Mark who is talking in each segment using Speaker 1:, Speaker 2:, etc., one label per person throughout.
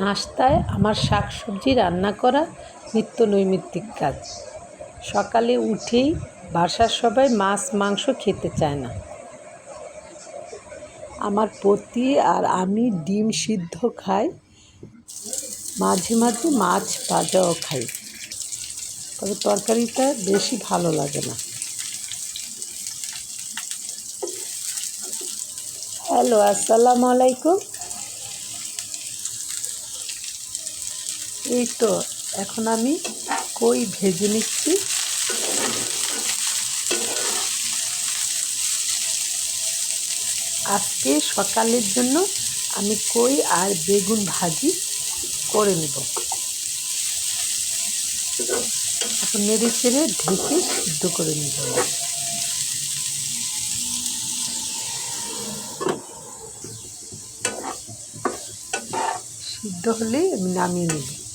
Speaker 1: নাস্তায় আমার শাক সবজি রান্না করা নিত্য নৈমিত্তিক কাজ। সকালে উঠেই বাসার সবাই মাছ, মাংস খেতে চায় না। আমার পতি আর আমি ডিম সিদ্ধ খাই, মাঝে মাঝে মাছ ভাজাও খাই। তবে তরকারিটা বেশি ভালো লাগে না। হ্যালো, আসসালামু আলাইকুম। এই তো, এখন আমি কই ভেজে নিচ্ছি? আজকে সকালের জন্য আমি কই আর বেগুন ভাজি করে নেব। এখন নেড়ে চেড়ে ঢেকে সিদ্ধ করে নেব। সিদ্ধ হলে আমি নামিয়ে নেব।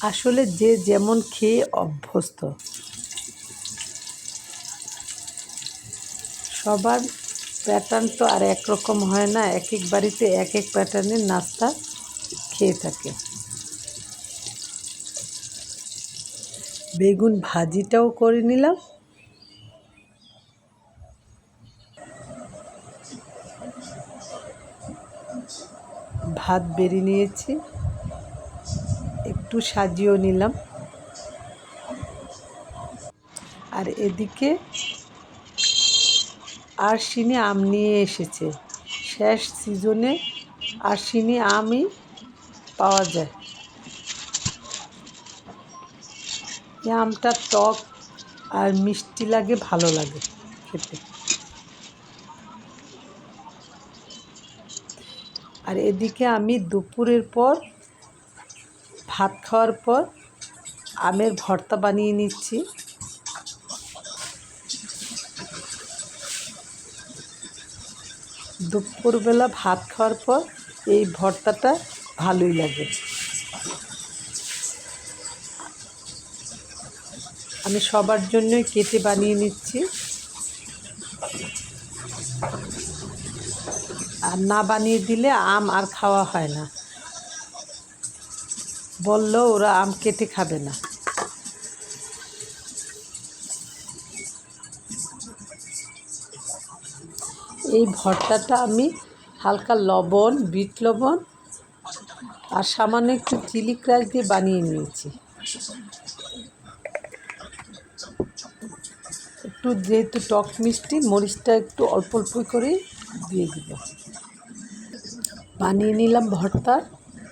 Speaker 1: আসলে যে যেমন খেয়ে অভ্যস্ত, সবার প্যাটার্ন তো আর একরকম হয় না এক এক বাড়িতে এক এক প্যাটার্নের নাস্তা খেয়ে থাকে। বেগুন ভাজিটাও করে নিলাম। ভাত বেরিয়ে নিয়েছি। একটু সাজিয়েও নিলাম। আর এদিকে আরশিনি আম নিয়ে এসেছে। শেষ সিজনে আরশিনি আমই পাওয়া যায়। এই আমটা টক আর মিষ্টি লাগে, ভালো লাগে খেতে। আর এদিকে আমি দুপুরের পর ভাত খাওয়ার পর আমের ভর্তা বানিয়ে নিচ্ছি। দুপুরবেলা ভাত খাওয়ার পর এই ভর্তাটা ভালোই লাগে। আমি সবার জন্যই কেটে বানিয়ে নিচ্ছি। আর না বানিয়ে দিলে আম আর খাওয়া হয় না। বলল, ওরা আম কেটে খাবে না। এই ভর্তাটা আমি হালকা লবণ, বিট লবণ আর সামান্য একটু চিলি ক্রাশ দিয়ে বানিয়ে নিয়েছি। একটু যেহেতু টক মিষ্টি, মরিচটা একটু অল্প অল্প করে দিয়ে দিব। বানিয়ে নিলাম ভর্তা